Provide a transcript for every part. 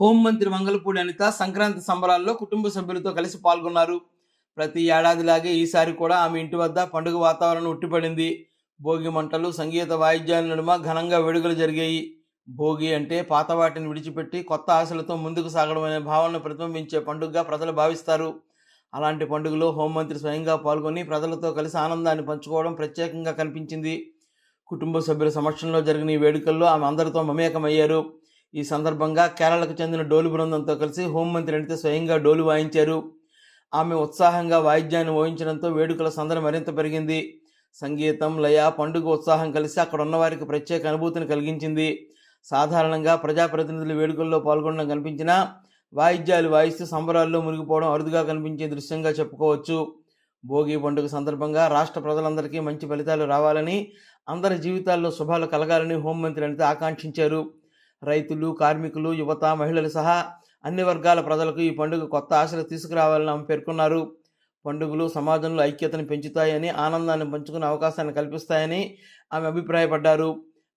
హోంమంత్రి మంగళపూడి అనిత సంక్రాంతి సంబరాల్లో కుటుంబ సభ్యులతో కలిసి పాల్గొన్నారు. ప్రతి ఏడాదిలాగే ఈసారి కూడా ఆమె ఇంటి వద్ద పండుగ వాతావరణం ఉట్టిపడింది. భోగి మంటలు సంగీత వాయిద్యాల నడుమ ఘనంగా వేడుకలు జరిగాయి. భోగి అంటే పాత వాటిని విడిచిపెట్టి కొత్త ఆశలతో ముందుకు సాగడం అనే భావనను ప్రతిబింబించే పండుగగా ప్రజలు భావిస్తారు. అలాంటి పండుగలో హోంమంత్రి స్వయంగా పాల్గొని ప్రజలతో కలిసి ఆనందాన్ని పంచుకోవడం ప్రత్యేకంగా కనిపించింది. కుటుంబ సభ్యుల సమక్షంలో జరిగిన ఈ వేడుకల్లో ఆమె అందరితో మమేకమయ్యారు. ఈ సందర్భంగా కేరళకు చెందిన డోలు బృందంతో కలిసి హోంమంత్రి అనిత స్వయంగా డోలు వాయించారు. ఆమె ఉత్సాహంగా వాయిద్యాన్ని ఊహించడంతో వేడుకల సందడి మరింత పెరిగింది. సంగీతం లయ పండుగ ఉత్సాహం కలిసి అక్కడ ఉన్నవారికి ప్రత్యేక అనుభూతిని కలిగించింది. సాధారణంగా ప్రజాప్రతినిధులు వేడుకల్లో పాల్గొనడం కనిపించినా వాయిద్యాలు వాయిస్తూ సంబరాల్లో మునిగిపోవడం అరుదుగా కనిపించే దృశ్యంగా చెప్పుకోవచ్చు. భోగి పండుగ సందర్భంగా రాష్ట్ర ప్రజలందరికీ మంచి ఫలితాలు రావాలని అందరి జీవితాల్లో శుభాలు కలగాలని హోంమంత్రి అనిత ఆకాంక్షించారు. రైతులు కార్మికులు యువత మహిళలు సహా అన్ని వర్గాల ప్రజలకు ఈ పండుగ కొత్త ఆశలు తీసుకురావాలని ఆమె పేర్కొన్నారు. పండుగలు సమాజంలో ఐక్యతను పెంచుతాయని ఆనందాన్ని పంచుకునే అవకాశాన్ని కల్పిస్తాయని ఆమె అభిప్రాయపడ్డారు.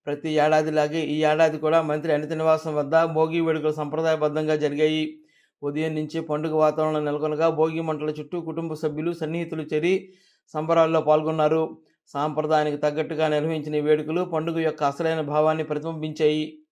ప్రతి ఏడాదిలాగే ఈ ఏడాది కూడా మంత్రి అనిత నివాసం వద్ద భోగి వేడుకలు సంప్రదాయబద్ధంగా జరిగాయి. ఉదయం నుంచి పండుగ వాతావరణం నెలకొనగా భోగి మంటల చుట్టూ కుటుంబ సభ్యులు సన్నిహితులు చేరి సంబరాల్లో పాల్గొన్నారు. సాంప్రదాయానికి తగ్గట్టుగా నిర్వహించిన వేడుకలు పండుగ యొక్క అసలైన భావాన్ని ప్రతిబింబించాయి.